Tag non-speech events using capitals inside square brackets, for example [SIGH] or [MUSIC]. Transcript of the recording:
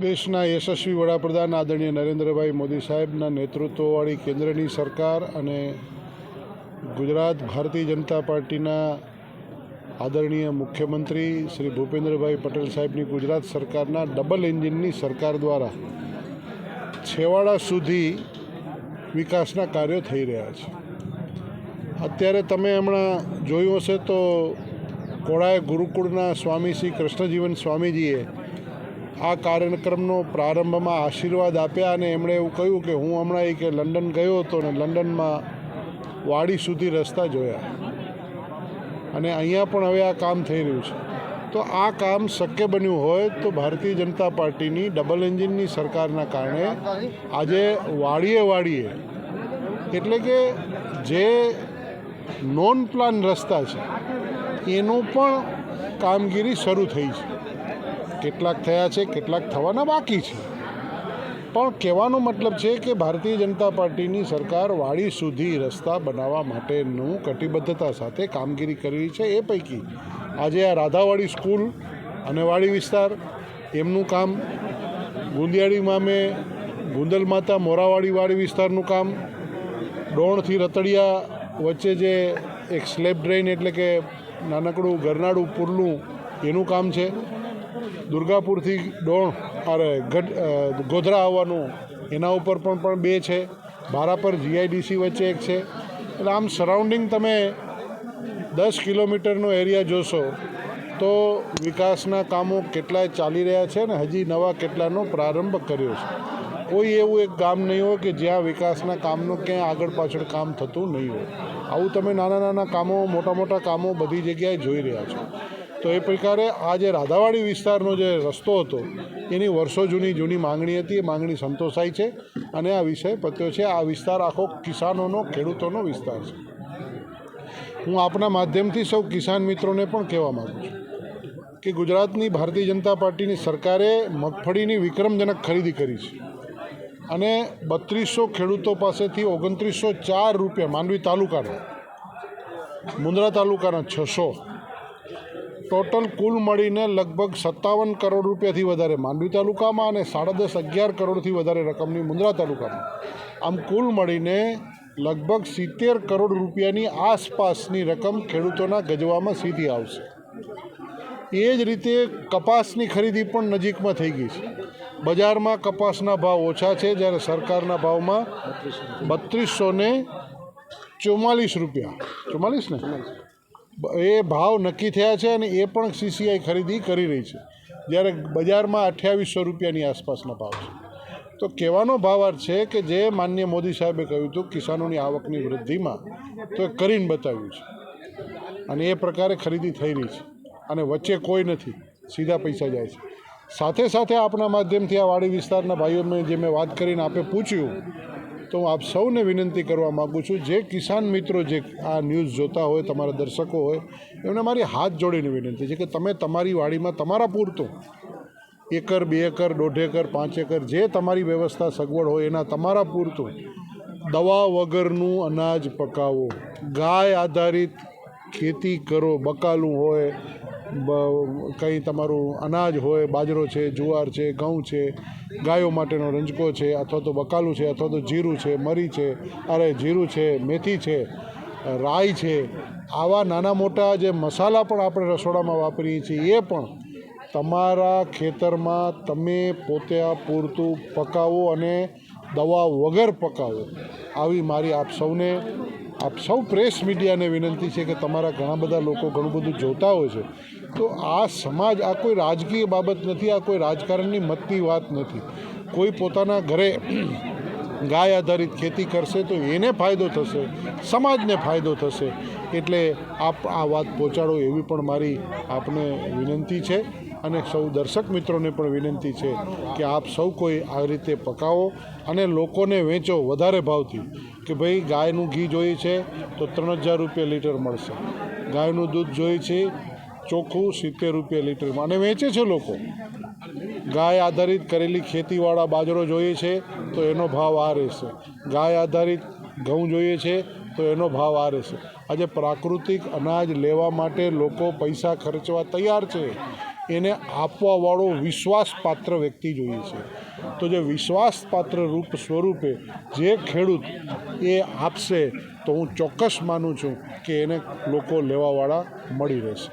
દેશના યશસ્વી વડાપ્રધાન આદરણીય નરેન્દ્રભાઈ મોદી સાહેબના નેતૃત્વવાળી કેન્દ્રની સરકાર અને ગુજરાત ભારતીય જનતા પાર્ટીના આદરણીય મુખ્યમંત્રી શ્રી ભૂપેન્દ્રભાઈ પટેલ સાહેબની ગુજરાત સરકારના ડબલ એન્જિનની સરકાર દ્વારા છેવાડા સુધી વિકાસના કાર્યો થઈ રહ્યા છે. અત્યારે તમે હમણાં જોયું હશે તો કોળાએ ગુરુકુળના સ્વામી શ્રી કૃષ્ણજીવન સ્વામીજીએ આ કાર્યક્રમનો પ્રારંભમાં આશીર્વાદ આપ્યા અને એમણે એવું કહ્યું કે હું હમણાં એક લંડન ગયો હતો ને લંડનમાં વાડી સુધી રસ્તા જોયા. અને અહીંયા પણ હવે આ કામ થઈ રહ્યું છે. તો આ કામ શક્ય બન્યું હોય તો ભારતીય જનતા પાર્ટીની ડબલ એન્જિનની સરકારના કારણે આજે વાડીએ વાડીએ એટલે કે જે નોન પ્લાન રસ્તા છે, એનું પણ કામગીરી શરૂ થઈ છે. કેટલાક થયા છે, કેટલાક થવાના બાકી છે. પણ કહેવાનો મતલબ છે કે ભારતીય જનતા પાર્ટીની સરકાર વાડી સુધી રસ્તા બનાવવા માટેનું કટિબદ્ધતા સાથે કામગીરી કરી છે. એ પૈકી આજે આ રાધાવાડી સ્કૂલ અને વાડી વિસ્તાર, એમનું કામ ગુંદિયાળીમાં મેં ગુંદલ માતા મોરાવાડી વાડી વિસ્તારનું કામ, ડોણથી રતડિયા વચ્ચે જે એક સ્લેબ ડ્રેઇન એટલે કે નાનકડું ગરનાળું પુરલું એનું કામ છે. દુર્ગાપુરથી ડોણ, અરે, ગઢ ગોધરા આવવાનું, એના ઉપર પણ પણ બે છે. ભારાપર જીઆઈડીસી વચ્ચે એક છે. એટલે આમ સરાઉન્ડિંગ તમે દસ કિલોમીટરનો એરિયા જોશો, તો વિકાસના કામો કેટલાય ચાલી રહ્યા છે અને હજી નવા કેટલાનો પ્રારંભ કર્યો છે. કોઈ એવું એક ગામ નહીં હોય કે જ્યાં વિકાસના કામનું ક્યાંય આગળ પાછળ કામ થતું નહીં હોય. આવું તમે નાના નાના કામો, મોટા મોટા કામો બધી જગ્યાએ જોઈ રહ્યા છો. તો એ પ્રકારે આ જે રાધાવાડી વિસ્તારનો જે રસ્તો હતો, એની વર્ષો જૂની જૂની માંગણી હતી, એ માંગણી સંતોષાઈ છે અને આ વિષય પત્યો છે. આ વિસ્તાર આખો કિસાનોનો, ખેડૂતોનો વિસ્તાર છે. હું આપના માધ્યમથી સૌ કિસાન મિત્રોને પણ કહેવા માગું છું કે ગુજરાતની ભારતીય જનતા પાર્ટીની સરકારે મગફળીની વિક્રમજનક ખરીદી કરી છે અને બત્રીસો ખેડૂતો પાસેથી ઓગણત્રીસો ચાર રૂપિયા, માંડવી તાલુકાના મુન્દ્રા તાલુકાના છસો ટોટલ કુલ મળીને લગભગ સત્તાવન કરોડ રૂપિયાથી વધારે માંડવી તાલુકામાં અને સાડા દસ અગિયાર કરોડથી વધારે રકમની મુંદ્રા તાલુકામાં. આમ કુલ મળીને લગભગ સિત્તેર કરોડ રૂપિયાની આસપાસની રકમ ખેડૂતોના ગજવામાં સીધી આવશે. એ જ રીતે કપાસની ખરીદી પણ નજીકમાં થઈ ગઈ છે. બજારમાં કપાસના ભાવ ઓછા છે, જ્યારે સરકારના ભાવમાં બત્રીસો ને રૂપિયા. ચુમ્માલીસ ને? એ ભાવ નક્કી થયા છે અને એ પણ સીસીઆઈ ખરીદી કરી રહી છે. જ્યારે બજારમાં અઠ્યાવીસો રૂપિયાની આસપાસના ભાવ છે. તો કહેવાનો ભાવાર્થ છે કે જે માન્ય મોદી સાહેબે કહ્યું હતું, કિસાનોની આવકની વૃદ્ધિમાં તો એ કરીને બતાવ્યું છે. અને એ પ્રકારે ખરીદી થઈ રહી છે. અને વચ્ચે કોઈ નથી. સીધા પૈસા જાય છે. સાથે સાથે આપણા માધ્યમથી આ વાડી વિસ્તારના ભાઈઓને જે મેં વાત કરીને આપે પૂછ્યું તો આપ સૌને વિનંતી કરવા માગું છું, જે કિસાન મિત્રો જે આ ન્યૂઝ જોતા હોય, તમારા દર્શકો હોય, એમને મારી હાથ જોડીને વિનંતી છે કે તમે તમારી વાડીમાં તમારા પૂરતું એકર, બે એકર, દોઢ એકર, પાંચ એકર, જે તમારી વ્યવસ્થા સગવડ હોય, એના તમારા પૂરતું દવા વગરનું અનાજ પકાવો. ગાય આધારિત ખેતી કરો, બકાલું હોય કંઈ તમારું અનાજ હોય, બાજરો છે, જુવાર છે, ઘઉં છે, ગાયો માટેનો રંજકો છે, અથવા તો બકાલું છે, અથવા તો જીરું છે, મરી છે, અરે જીરું છે, મેથી છે, રાઈ છે, આવા નાના મોટા જે મસાલા પણ આપણે રસોડામાં વાપરીએ છીએ, એ પણ તમારા ખેતરમાં તમે પોતે પૂરતું પકાવો અને દવા વગર પકાવો. આવી મારી આપ સૌને આપ સૌ પ્રેસ મીડિયાને વિનંતી છે કે તમારા ઘણા બધા લોકો ઘણું બધું જોતા હોય છે. તો આ સમાજ, આ કોઈ રાજકીય બાબત નથી, આ કોઈ રાજકારણની મતની વાત નથી. કોઈ પોતાના ઘરે [CLEARS THROAT] ગાય આધારિત ખેતી કરશે તો એને ફાયદો થશે, સમાજને ફાયદો થશે. એટલે આપ આ વાત પહોંચાડો એવી પણ મારી આપને વિનંતી છે અને સૌ દર્શક મિત્રોને પણ વિનંતી છે કે આપ સૌ કોઈ આ રીતે પકાવો અને લોકોને વેચો વધારે ભાવથી. કે ભાઈ ગાયનું ઘી જોઈએ છે તો ત્રણ હજાર રૂપિયા લીટર મળશે. ગાયનું દૂધ જોઈએ છે ચોખ્ખું સિત્તેર રૂપિયા લીટરમાં. અને વેચે છે લોકો. ગાય આધારિત કરેલી ખેતીવાળા બાજરો જોઈએ છે તો એનો ભાવ આ રહેશે. ગાય આધારિત ઘઉં જોઈએ છે તો એનો ભાવ આ રહેશે. આજે પ્રાકૃતિક અનાજ લેવા માટે લોકો પૈસા ખર્ચવા તૈયાર છે. એને આપવાવાળો વિશ્વાસપાત્ર વ્યક્તિ જોઈએ છે. તો જે વિશ્વાસપાત્ર રૂપ સ્વરૂપે જે ખેડૂત એ આપશે, તો હું ચોક્કસ માનું છું કે એને લોકો લેવાવાળા મળી રહેશે.